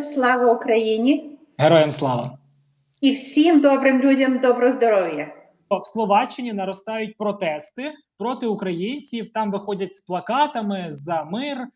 Слава Україні Героям слава! і всім добрим людям доброго здоров'я. В Словаччині наростають протести проти українців. Там виходять з плакатами за мир е,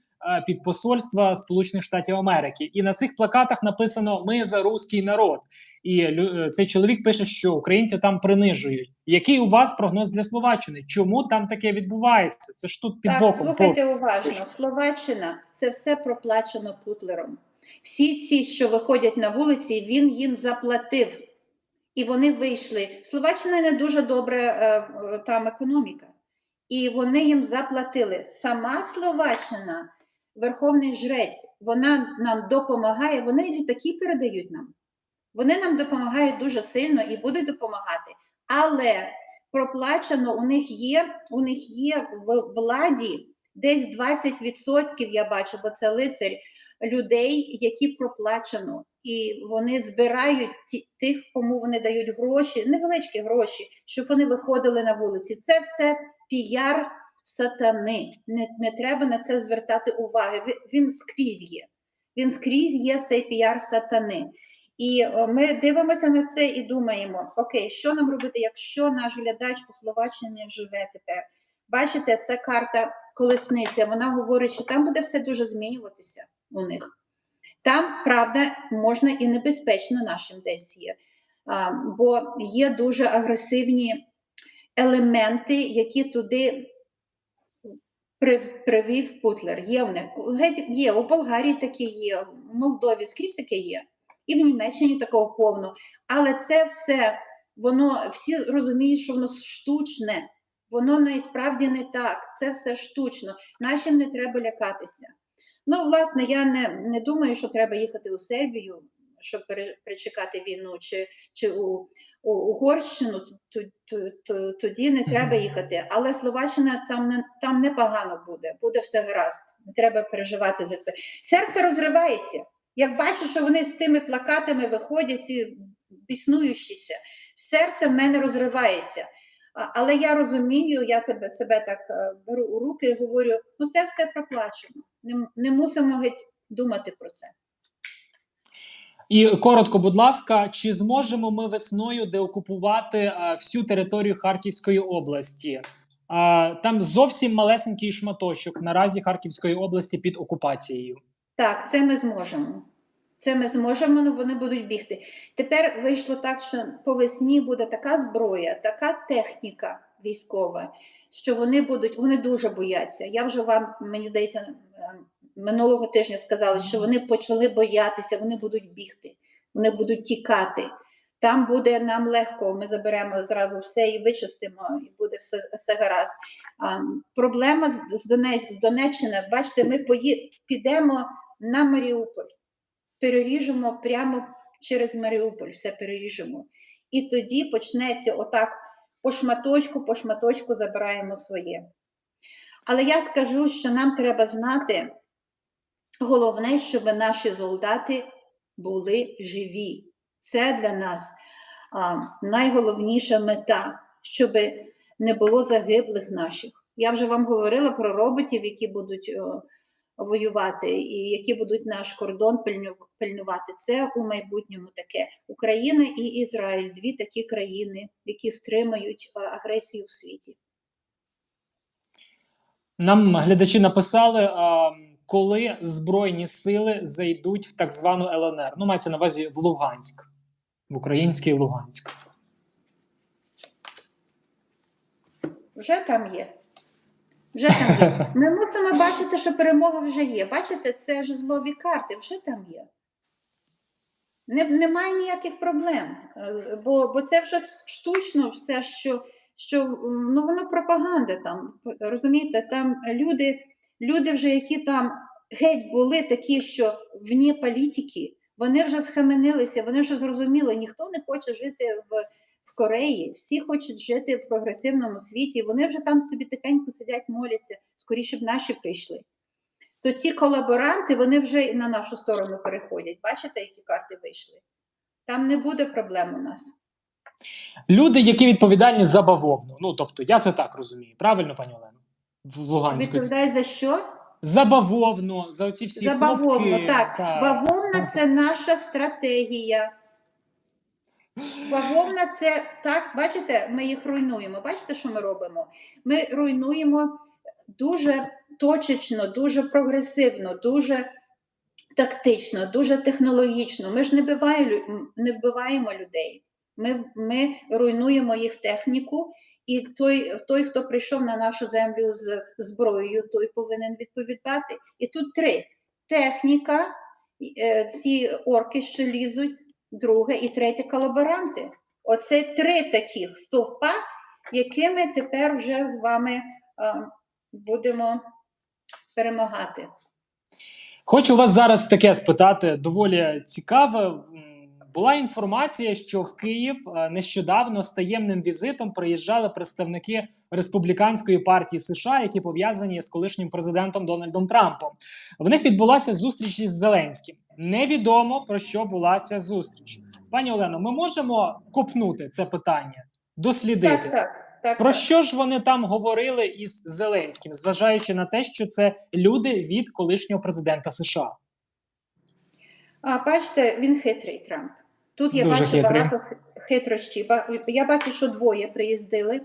під посольства Сполучених Штатів Америки. І на цих плакатах написано Ми за руський народ. І е, цей чоловік пише, що українців там принижують. Який у вас прогноз для Словаччини? Чому там таке відбувається? Це ж тут під Так, боком. слухайте уважно. Словаччина це все проплачено Путлером. Всі ці, що виходять на вулиці, він їм заплатив. І вони вийшли. Словаччина не дуже добра е, е, там економіка. І вони їм заплатили. Сама Словаччина, Верховний Жрець, вона нам допомагає. Вони літаки передають нам. Вони нам допомагають дуже сильно і будуть допомагати. Але проплачено у них є, у них є в владі десь 20%, я бачу, бо це лицар людей, які проплачено, і вони збирають тих, кому вони дають гроші, невеличкі гроші, щоб вони виходили на вулиці. Це все піар сатани. Не, не треба на це звертати уваги. Він, скрізь є. Він скрізь є цей піар сатани. І ми дивимося на це і думаємо: окей, що нам робити, якщо наш глядач у Словаччині живе тепер? Бачите, це карта колесниця. Вона говорить, що там буде все дуже змінюватися у них. Там, правда, можна і небезпечно нашим десь є, а, бо є дуже агресивні елементи, які туди при- привів Путлер. Є в них є у Болгарії таке є, в Молдові скрізь таке є, і в Німеччині такого повно. Але це все, воно всі розуміють, що воно штучне. Воно насправді не так. Це все штучно. Нашим не треба лякатися. Ну, власне, я не, не думаю, що треба їхати у Сербію, щоб пере- перечекати війну, чи, чи у, у Угорщину, тоді не треба їхати. Але Словаччина там не там непогано буде, буде все гаразд. Не треба переживати за це. Серце розривається. Як бачу, що вони з тими плакатами виходять, ці біснуючіся, серце в мене розривається. Але я розумію, я тебе себе так е, беру у руки і говорю: ну це все проплачено. Не, не мусимо геть думати про це. І коротко, будь ласка, чи зможемо ми весною деокупувати е, всю територію Харківської області? Е, там зовсім малесенький шматочок наразі Харківської області під окупацією. Так, це ми зможемо. Це ми зможемо, але вони будуть бігти. Тепер вийшло так, що по весні буде така зброя, така техніка військова, що вони будуть, вони дуже бояться. Я вже вам, мені здається, е, минулого тижня сказала, що вони почали боятися, вони будуть бігти, вони будуть тікати. Там буде нам легко, ми заберемо зразу все і вичистимо, і буде все, все гаразд. А, проблема з, з, Донець, з Донеччини, бачите, ми пої, підемо на Маріуполь, переріжемо прямо через Маріуполь, все переріжемо. І тоді почнеться отак по шматочку, по шматочку забираємо своє. Але я скажу, що нам треба знати, головне, щоб наші солдати були живі. Це для нас а, найголовніша мета, щоб не було загиблих наших. Я вже вам говорила про роботів, які будуть о, воювати і які будуть наш кордон пильнувати. Це у майбутньому таке. Україна і Ізраїль дві такі країни, які стримають агресію в світі. Нам глядачі написали, е, коли збройні сили зайдуть в так звану ЛНР. Ну, мається на увазі в Луганськ, в український Луганськ. Вже там є. Вже там є. Ми мусимо бачити, що перемога вже є. Бачите, це ж злові карти, вже там є. Не, немає ніяких проблем, Е, бо, бо це вже штучно все, що, що ну, воно пропаганда там. Розумієте, там люди, люди вже, які там геть були такі, що вні політики, вони вже схаменилися, вони вже зрозуміли, ніхто не хоче жити в в Кореї, всі хочуть жити в прогресивному світі, і вони вже там собі тихенько сидять, моляться, скоріше б наші прийшли. То ці колаборанти вони вже і на нашу сторону переходять. Бачите, які карти вийшли? Там не буде проблем у нас. Люди, які відповідальні за бавовну. Ну тобто, я це так розумію. Правильно, пані Олено? В Луганську. Відповідає за що? За бавовну, за оці всі За бавовну, хлопки. так. Бавовна це наша стратегія. Бавовна це так, бачите, ми їх руйнуємо. Бачите, що ми робимо? Ми руйнуємо дуже точечно, дуже прогресивно, дуже тактично, дуже технологічно. Ми ж не вбиваємо, не вбиваємо людей. Ми, ми руйнуємо їх техніку, і той, той, хто прийшов на нашу землю з зброєю, той повинен відповідати. І тут три: техніка, е, ці орки, що лізуть, друге і третє колаборанти. Оце три таких стовпа, якими тепер вже з вами е, будемо перемагати. Хочу вас зараз таке спитати, доволі цікаве. Була інформація, що в Київ е, нещодавно з таємним візитом приїжджали представники республіканської партії США, які пов'язані з колишнім президентом Дональдом Трампом. В них відбулася зустріч із Зеленським. Невідомо про що була ця зустріч. Пані Олено, ми можемо копнути це питання, дослідити. Так, так, так. Про що ж вони там говорили із Зеленським, зважаючи на те, що це люди від колишнього президента США? А бачите, він хитрий Трамп. Тут я Дуже бачу хитрий. багато хи- хитрощі. Ба- Я бачу, що двоє приїздили,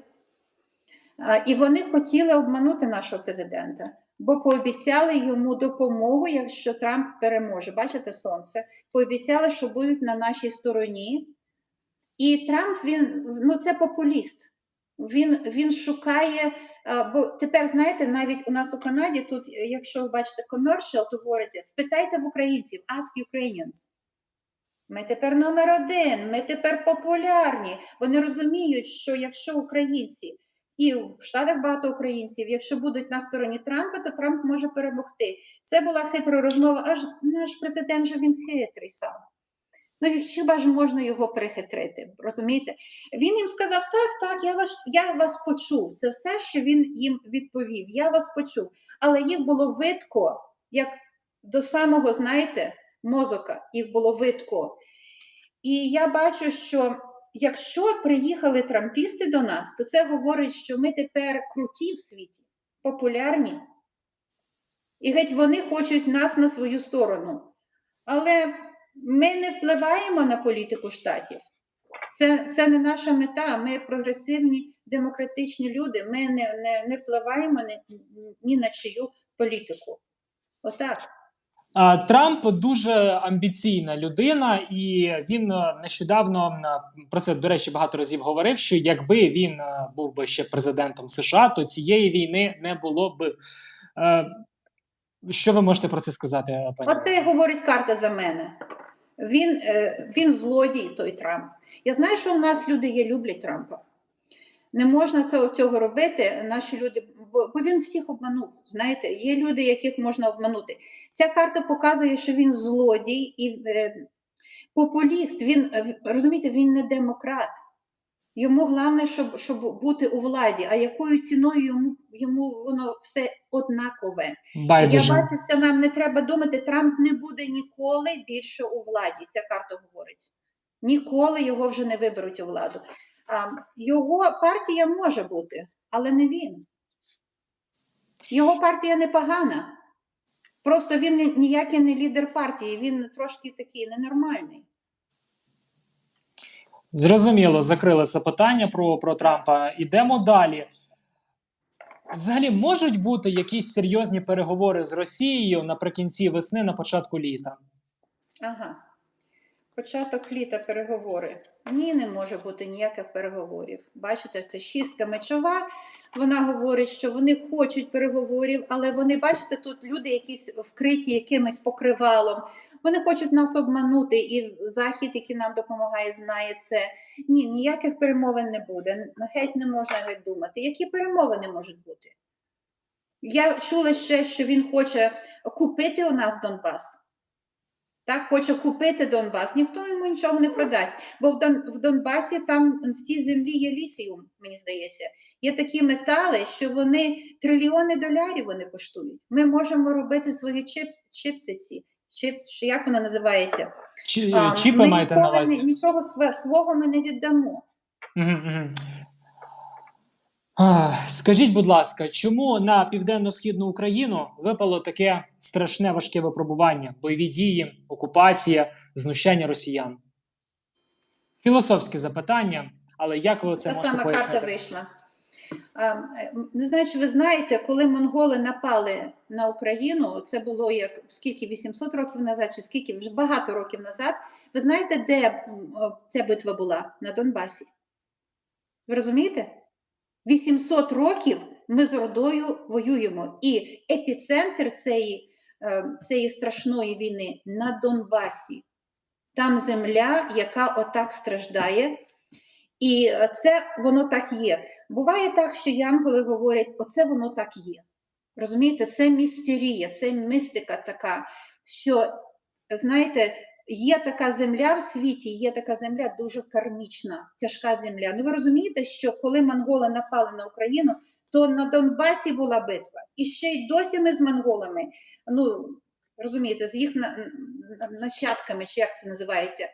і вони хотіли обманути нашого президента, бо пообіцяли йому допомогу, якщо Трамп переможе. Бачите сонце? Пообіцяли, що будуть на нашій стороні. І Трамп він ну це популіст. Він, він шукає, бо тепер знаєте, навіть у нас у Канаді тут, е, якщо ви бачите commercial, то говорите, спитайте в українців, ask Ukrainians. Ми тепер номер один, ми тепер популярні. Вони розуміють, що якщо українці і в Штатах багато українців, якщо будуть на стороні Трампа, то Трамп може перемогти. Це була хитра розмова. Аж наш президент же він хитрий сам. Ну хіба ж можна його перехитрити? Розумієте? Він їм сказав: так, так, я вас, я вас почув. Це все, що він їм відповів. Я вас почув. Але їх було видко, як до самого, знаєте, мозока, їх було видко. І я бачу, що якщо приїхали трампісти до нас, то це говорить, що ми тепер круті в світі, популярні. І геть вони хочуть нас на свою сторону. Але ми не впливаємо на політику штатів. Це, це не наша мета. Ми прогресивні демократичні люди. Ми не, не, не впливаємо ні, ні на чию політику. Отак. А, Трамп дуже амбіційна людина, і він е, нещодавно е, про це до речі багато разів говорив. Що якби він е, був би ще президентом США, то цієї війни не було б. Е, Що ви можете про це сказати, пані? От це говорить карта за мене. Він, е, він злодій, той Трамп. Я знаю, що у нас люди є люблять Трампа. Не можна цього, цього робити. Наші люди, бо, бо він всіх обманув. Знаєте, є люди, яких можна обманути. Ця карта показує, що він злодій і е, популіст. Він е, розумієте, він не демократ. Йому головне, щоб, щоб бути у владі, а якою ціною йому, йому воно все однакове. Байдуже. Я бачу, що нам не треба думати, Трамп не буде ніколи більше у владі. Ця карта говорить. Ніколи його вже не виберуть у владу. А, його партія може бути, але не він. Його партія непогана. Просто він ніякий не лідер партії, він трошки такий ненормальний. Зрозуміло, закрили це питання про, про Трампа. Ідемо далі. Взагалі можуть бути якісь серйозні переговори з Росією наприкінці весни, на початку літа. Ага. Початок літа переговори. Ні, не може бути ніяких переговорів. Бачите, це шістка мечова. Вона говорить, що вони хочуть переговорів, але вони, бачите, тут люди якісь вкриті якимось покривалом. Вони хочуть нас обманути, і Захід, який нам допомагає, знає це. Ні, ніяких перемовин не буде. Геть не можна геть думати. Які перемовини можуть бути? Я чула ще, що він хоче купити у нас Донбас. Так, хоче купити Донбас, ніхто йому нічого не продасть. Бо в, Дон, в Донбасі там в цій землі є лісіум, мені здається. Є такі метали, що вони трильйони долярів вони коштують. Ми можемо робити свої чип, чипсиці, чип, чи як вона називається? Чи, А, чіпи ми маєте на увазі? Нічого свого ми не віддамо. Угу, угу. Ах, Скажіть, будь ласка, чому на південно-східну Україну випало таке страшне важке випробування, бойові дії, окупація, знущання росіян? Філософське запитання, але як ви це Та можете сама карта вийшла. Не знаю, чи ви знаєте, коли монголи напали на Україну, це було як скільки 800 років назад, чи скільки вже багато років назад. Ви знаєте, де ця битва була на Донбасі? Ви розумієте? 800 років ми з Ордою воюємо, і епіцентр цієї, е, цієї страшної війни на Донбасі. Там земля, яка отак страждає, і це воно так є. Буває так, що янголи говорять, оце воно так є. Розумієте, це містерія, це містика така, що, знаєте, є така земля в світі, є така земля дуже кармічна, тяжка земля. Ну ви розумієте, що коли монголи напали на Україну, то на Донбасі була битва. І ще й досі ми з монголами, ну розумієте, з їх на- на- нащадками, чи як це називається,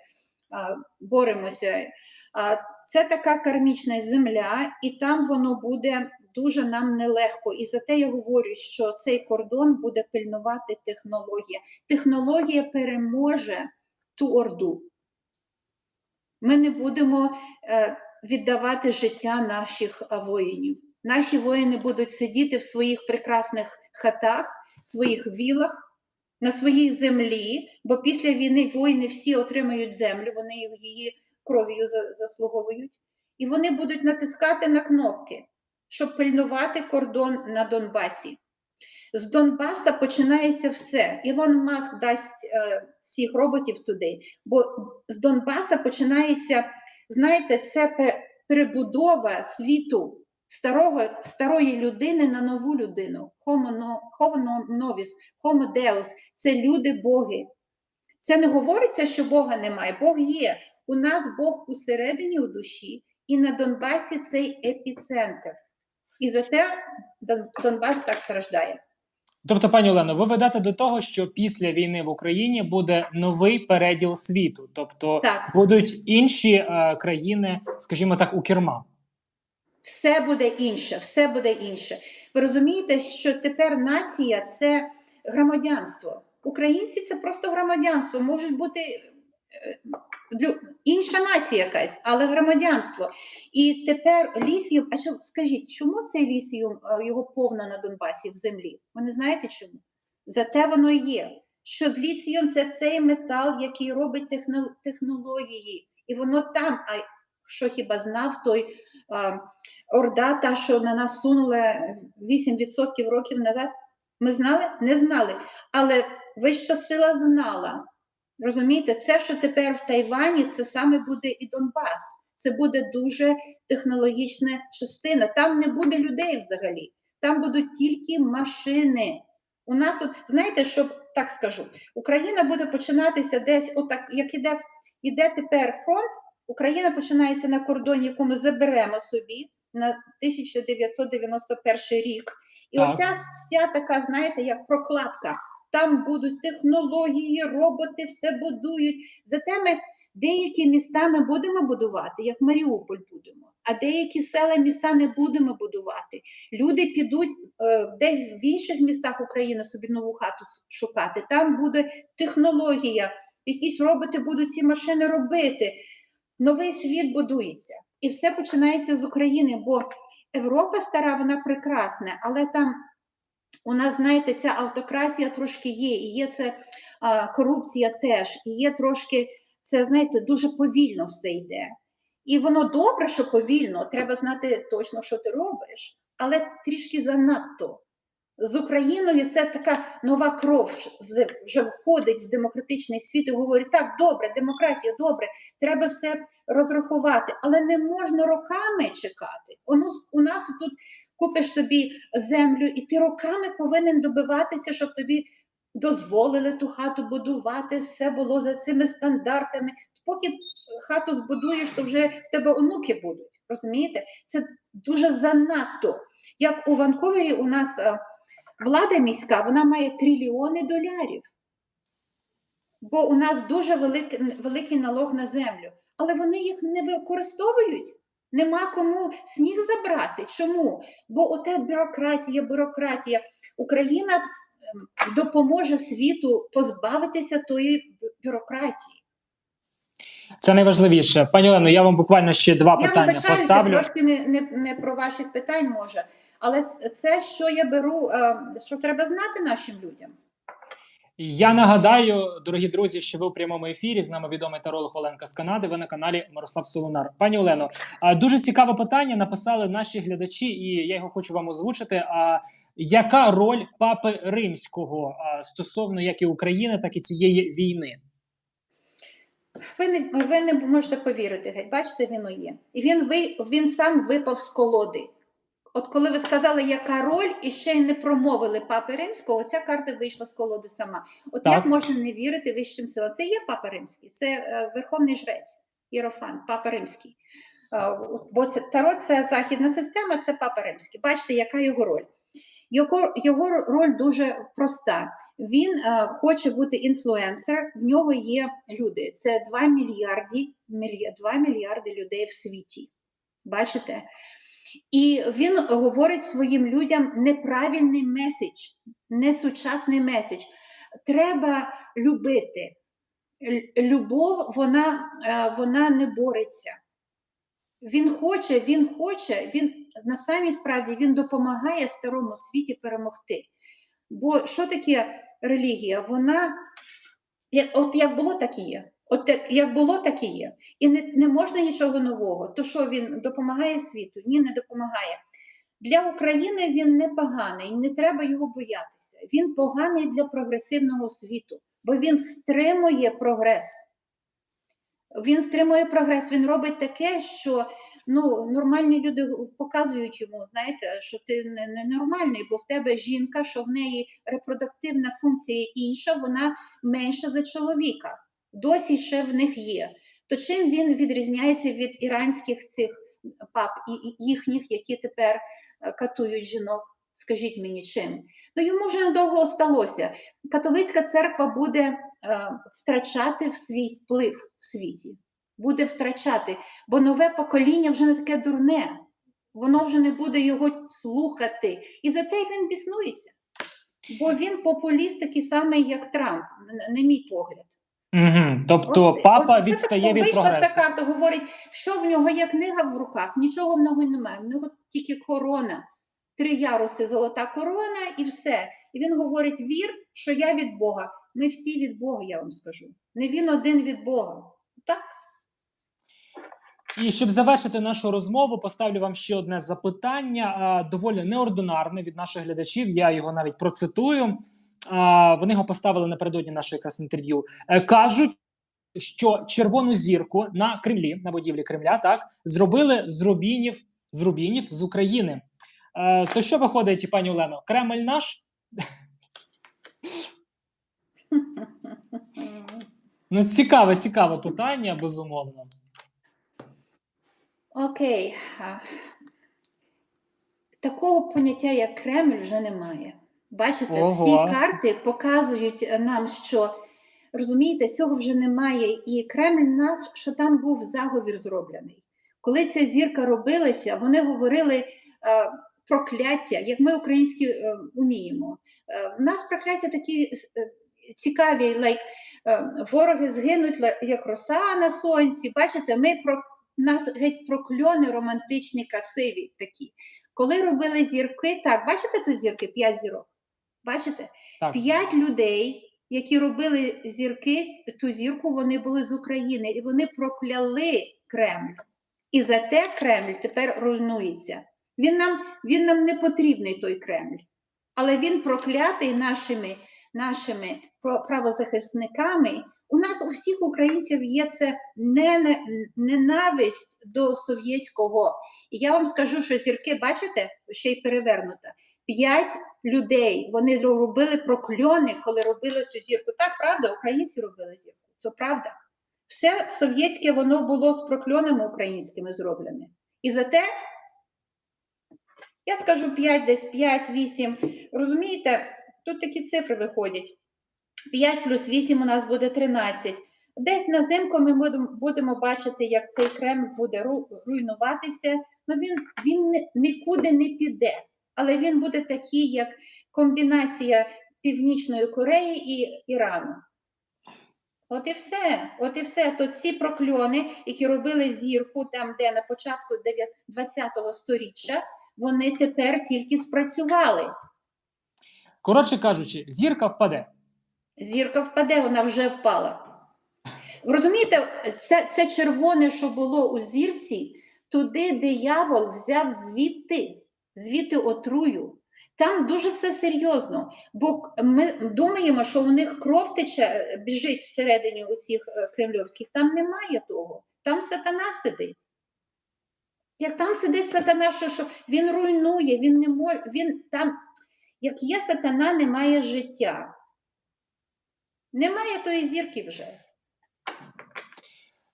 боремося. Це така кармічна земля, і там воно буде дуже нам нелегко. І за те я говорю, що цей кордон буде пильнувати технологія. Технологія переможе ту орду. Ми не будемо е, віддавати життя наших воїнів. Наші воїни будуть сидіти в своїх прекрасних хатах, своїх вілах, на своїй землі, бо після війни воїни всі отримають землю, вони її кров'ю заслуговують, і вони будуть натискати на кнопки, щоб пильнувати кордон на Донбасі. З Донбаса починається все. Ілон Маск дасть е, всіх роботів туди, бо з Донбаса починається, знаєте, це пе- перебудова світу старого, старої людини на нову людину. Homo, homo novus, homo це люди боги. Це не говориться, що Бога немає. Бог є. У нас Бог усередині у душі, і на Донбасі цей епіцентр. І за те Донбас так страждає. Тобто, пані Олено, ви ведете до того, що після війни в Україні буде новий переділ світу, тобто Так. будуть інші е, країни, скажімо так, у керма. Все буде інше, все буде інше. Ви розумієте, що тепер нація це громадянство. Українці це просто громадянство. Можуть бути інша нація якась, але громадянство. І тепер лісіум. А що скажіть, чому цей лісіум е, його повно на Донбасі в землі? Ви не знаєте чому? Зате воно є. Що лісіум це цей метал, який робить техно- технології, і воно там. А що хіба знав той? а, Орда, та, що на нас сунула 8% років назад, ми знали? Не знали. Але вища сила знала. Розумієте, це, що тепер в Тайвані, це саме буде і Донбас. Це буде дуже технологічна частина. Там не буде людей взагалі. Там будуть тільки машини. У нас, от, знаєте, що так скажу, Україна буде починатися десь, отак, як іде, іде тепер фронт, Україна починається на кордоні, яку ми заберемо собі на 1991 рік. І Так. оця вся така, знаєте, як прокладка. Там будуть технології, роботи, все будують. Зате ми деякі міста ми будемо будувати, як Маріуполь будемо, а деякі села міста не будемо будувати. Люди підуть е, десь в інших містах України собі нову хату шукати. Там буде технологія, якісь роботи будуть ці машини робити. Новий світ будується. І все починається з України, бо Європа стара, вона прекрасна, але там у нас, знаєте, ця автократія трошки є, і є це а, корупція теж, і є трошки це, знаєте, дуже повільно все йде. І воно добре, що повільно, треба знати точно, що ти робиш, але трішки занадто. З Україною це така нова кров вже- входить в демократичний світ і говорить: так, добре, демократія, добре, треба все розрахувати, але не можна роками чекати. У нас тут купиш собі землю, і ти роками повинен добиватися, щоб тобі дозволили ту хату будувати, все було за цими стандартами. Поки хату збудуєш, то вже в тебе онуки будуть. Розумієте? Це дуже занадто. Як у Ванковері у нас е, влада міська, вона має трильйони долярів. Бо у нас дуже великий, великий налог на землю, але вони їх не використовують. Нема кому сніг забрати. Чому? Бо оте бюрократія, бюрократія. Україна ем, допоможе світу позбавитися тої бюрократії. Це найважливіше. Пані Олено, я вам буквально ще два Я питання поставлю. трошки не, не, не про ваших питань може, але це, що я беру, е, що треба знати нашим людям. Я нагадаю, дорогі друзі, що ви у прямому ефірі з нами відомий таролог Оленка з Канади. Ви на каналі Мирослав Солонар. Пані Олено, дуже цікаве питання написали наші глядачі, і я його хочу вам озвучити. А яка роль папи римського стосовно як і України, так і цієї війни? Ви не, ви не можете повірити, бачите, він є. І він, ви, він сам випав з колоди. От коли ви сказали, яка роль, і ще й не промовили папи римського, ця карта вийшла з колоди сама. От Так. як можна не вірити вищим силам? Це є папа римський, це е, верховний жрець, Єрофан, папа римський. Е, бо це таро це західна система, це папа римський. Бачите, яка його роль? Його, його роль дуже проста. Він е, хоче бути інфлюенсер, в нього є люди. Це 2 мільярди, мілья, 2 мільярди людей в світі. Бачите? І він говорить своїм людям неправильний меседж, несучасний меседж. Треба любити. Любов, вона, е, вона не бореться. Він хоче, він хоче, він на самій справді він допомагає старому світі перемогти. Бо що таке релігія? Вона от як було, так і є. От так- як було, так і є. І не, не можна нічого нового. То що він допомагає світу? Ні, не допомагає. Для України він не поганий, не треба його боятися. Він поганий для прогресивного світу, бо він стримує прогрес. Він стримує прогрес, він робить таке, що ну, нормальні люди показують йому, знаєте, що ти не, не бо в тебе жінка, що в неї репродуктивна функція інша, вона менша за чоловіка. Досі ще в них є. То чим він відрізняється від іранських цих пап і їхніх, які тепер е, катують жінок? Скажіть мені чим? Ну йому вже недовго осталося. Католицька церква буде е, втрачати в свій вплив в світі, буде втрачати, бо нове покоління вже не таке дурне, воно вже не буде його слухати. І за те він біснується. Бо він популіст такий самий, як Трамп, на мій погляд. Угу. Тобто От- папа от це відстає так від вийшла прогресу. Ця карта говорить, що в нього є книга в руках, нічого в нього немає. В нього тільки корона, три яруси, золота корона і все. І він говорить: вір, що я від Бога. Ми всі від Бога, я вам скажу. Не він один від Бога. Так? І щоб завершити нашу розмову, поставлю вам ще одне запитання, а, доволі неординарне від наших глядачів. Я його навіть процитую. Вони його поставили напередодні нашого якраз інтерв'ю. Е, Кажуть, що червону зірку на Кремлі, на будівлі Кремля, так зробили з рубінів з рубінів з України. Е, То що виходить, пані Олено? Кремль наш? Ну, цікаве, цікаве питання, безумовно. Окей. Такого поняття, як Кремль, вже немає. Бачите, Ого. ці карти показують е, нам, що розумієте, цього вже немає. І Кремль нас, що там був заговір зроблений. Коли ця зірка робилася, вони говорили е, прокляття, як ми українські е, уміємо. Е, в нас прокляття такі е, цікаві, like, е, вороги згинуть як роса на сонці. Бачите, ми про нас геть прокльони романтичні, красиві такі. Коли робили зірки, так, бачите тут зірки, п'ять зірок? Бачите? Так. П'ять людей, які робили зірки, ту зірку, вони були з України, і вони прокляли Кремль. І за те Кремль тепер руйнується. Він нам, він нам не потрібний той Кремль, але він проклятий нашими, нашими правозахисниками. У нас у всіх українців є це ненависть до совєтського. І я вам скажу, що зірки, бачите, ще й перевернута. П'ять людей вони робили прокльони, коли робили цю зірку. Так, правда, українці робили зірку. Це правда. Все совєтське воно було з прокльонами українськими зроблене. І за те, я скажу 5, десь 5, 8. Розумієте, тут такі цифри виходять. 5 плюс 8 у нас буде 13. Десь на зимку ми будемо, бачити, як цей Кремль буде руйнуватися. Ну він, він нікуди не піде, але він буде такий, як комбінація Північної Кореї і Ірану. От і все. От і все. То ці прокльони, які робили зірку там, де на початку 20-го сторіччя, вони тепер тільки спрацювали. Коротше кажучи, зірка впаде. Зірка впаде, вона вже впала. Ви Розумієте, це, це червоне, що було у зірці, туди диявол взяв звідти, звідти отрую. Там дуже все серйозно, бо ми думаємо, що у них кров тече, е, біжить всередині у цих е, кремльовських. Там немає того. Там сатана сидить. Як там сидить сатана, що, що він руйнує, він не може, він там, як є сатана, немає життя. Немає тої зірки вже.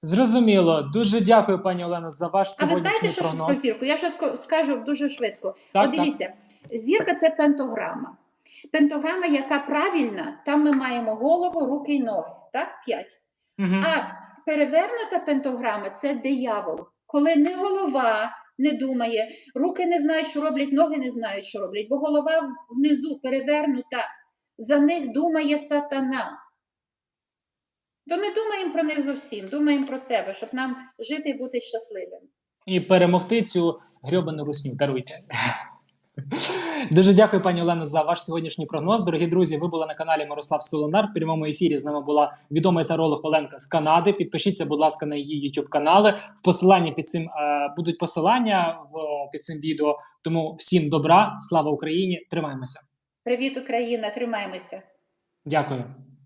Зрозуміло. Дуже дякую, пані Олено, за ваш А ви знаєте, що про зірку? Я ко- скажу дуже швидко. Так, так. Подивіться, зірка це пентограма. Пентограма, яка правильна, там ми маємо голову, руки й ноги. Так, п'ять. Мгм. А перевернута пентограма це диявол. Коли не голова не думає, руки не знають, що роблять, ноги не знають, що роблять, бо голова внизу перевернута. За них думає сатана. То не думаємо про них зовсім, думаємо про себе, щоб нам жити і бути щасливим. І перемогти цю грьобану русню. Даруйте. Дуже дякую, пані Олено, за ваш сьогоднішній прогноз. Дорогі друзі, ви були на каналі Мирослав Солонар. В прямому ефірі з нами була відома таролог Оленка з Канади. Підпишіться, будь ласка, на її YouTube канали. В посиланні під цим е, будуть посилання в під цим відео. Тому всім добра, слава Україні! Тримаємося. Привіт, Україна! Тримаємося! Дякую.